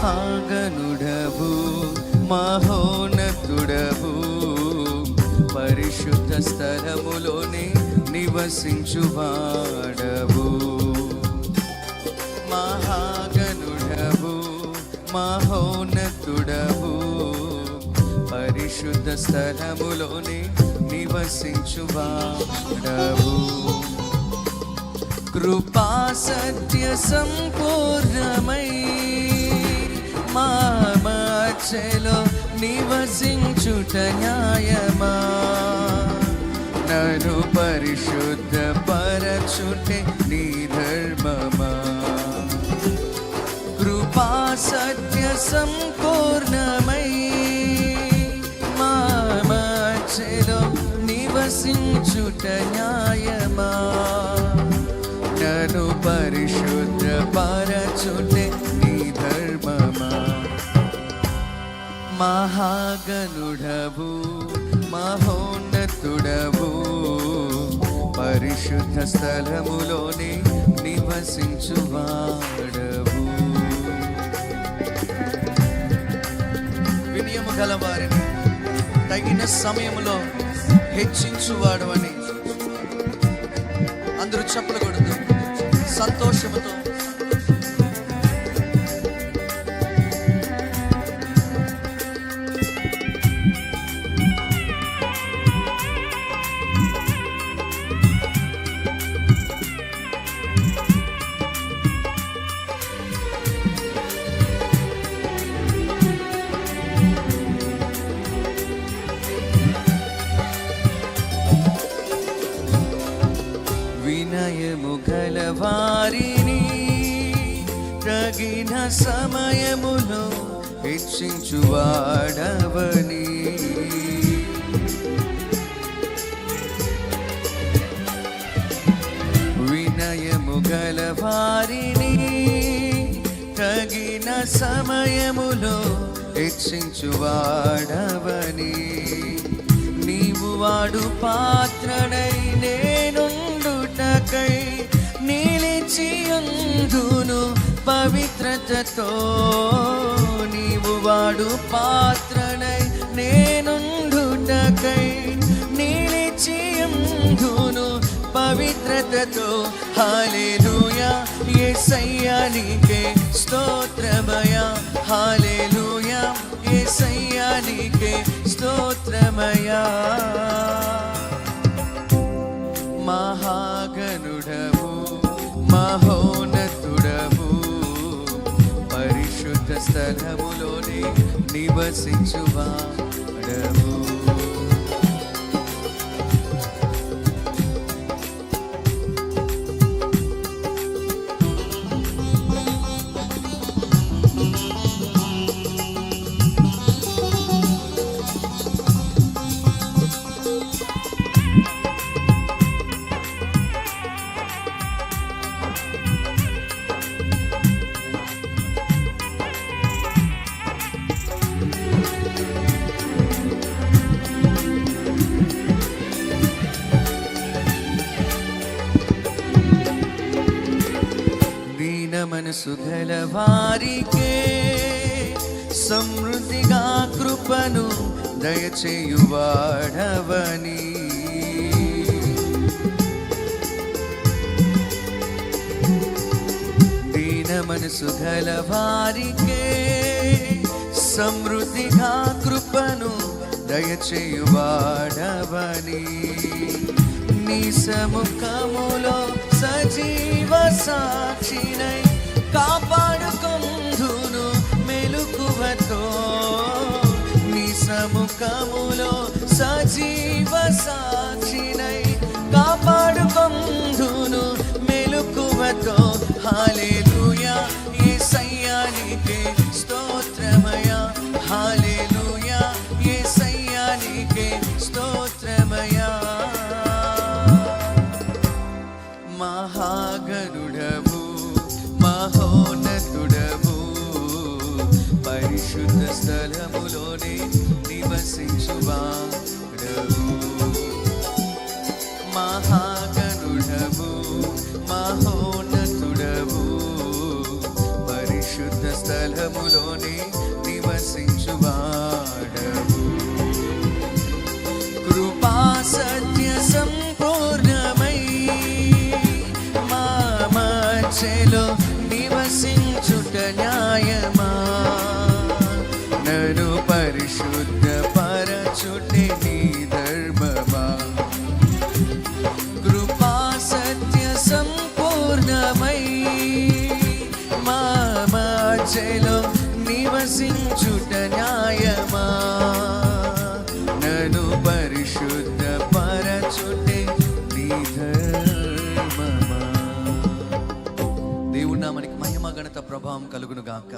మహాగనుడవు మహోన్నతుడవు. పరిశుద్ధ స్థలములోనే నివసించువాడవు. మహాగనుడవు మహోన్నతుడవు. పరిశుద్ధ స్థలములోనే నివసించువాడవు. కృపా సత్య సంపూర్ణమై ఆశలో నివసించుట న్యాయమా? నను పరిశుద్ధ పరచుటే నీ ధర్మమా? కృపా సత్య సంపూర్ణమై మా నివసించుట న్యాయమా? నను పరిశుద్ధ పరచుట మహాగనుడవు మహోన్నతుడవు. పరిశుద్ధ స్థలములోనే నివసించువాడవు. వినియము గలవారిని తగిన సమయంలో హెచ్చించువాడు అని అందరూ చెప్పలు కొడుతూ సంతోషముతో వారిని తగిన సమయములో హెచ్చించువాడవని. వినయము గలవారిని తగిన సమయములో హెచ్చించువాడవని. నీవు వాడు పాత్రడై నేనుండుటకై నిలిచియుందును పవిత్రతతో నీవు వాడు పాత్రనై నేనుండుటకై నిలిచియుందును పవిత్రతతో. హాలేలుయా యేసయ్యా నీకే స్తోత్రమయ హాలేలుయా యేసయ్యా నీకే స్తోత్రమయ మహాగనుడవ స్థలములోనే నివసించువా మనసు వారికే సమృద్ధిగా కృపను దయచేయువాడవని. దీన మనసు గల వారికే సమృద్ధిగా కృపను దయచేయువాడవని. నీ సముఖములో సజీవ సాక్షినై సముఖములో సజీవ సాక్షినై కాపాడుకొందును మెలుకువతో. హాలేలుయా ఈ నీకే స్తోత్రమయ హాలేలుయా ఈ నీకే స్తోత్రమయ మహాగరుడవు మహోన్నతుడవు. పరిశుద్ధ స్థలములోనే నివసించువాడవు మహాగరుడవు మహోన్నతుడవు మధ్యలో నివసించుట న్యాయమా? నను పరిశుద్ధ పరచుటే నీ దేవుడా మనకి మహిమ గణత ప్రభావం కలుగును గాక.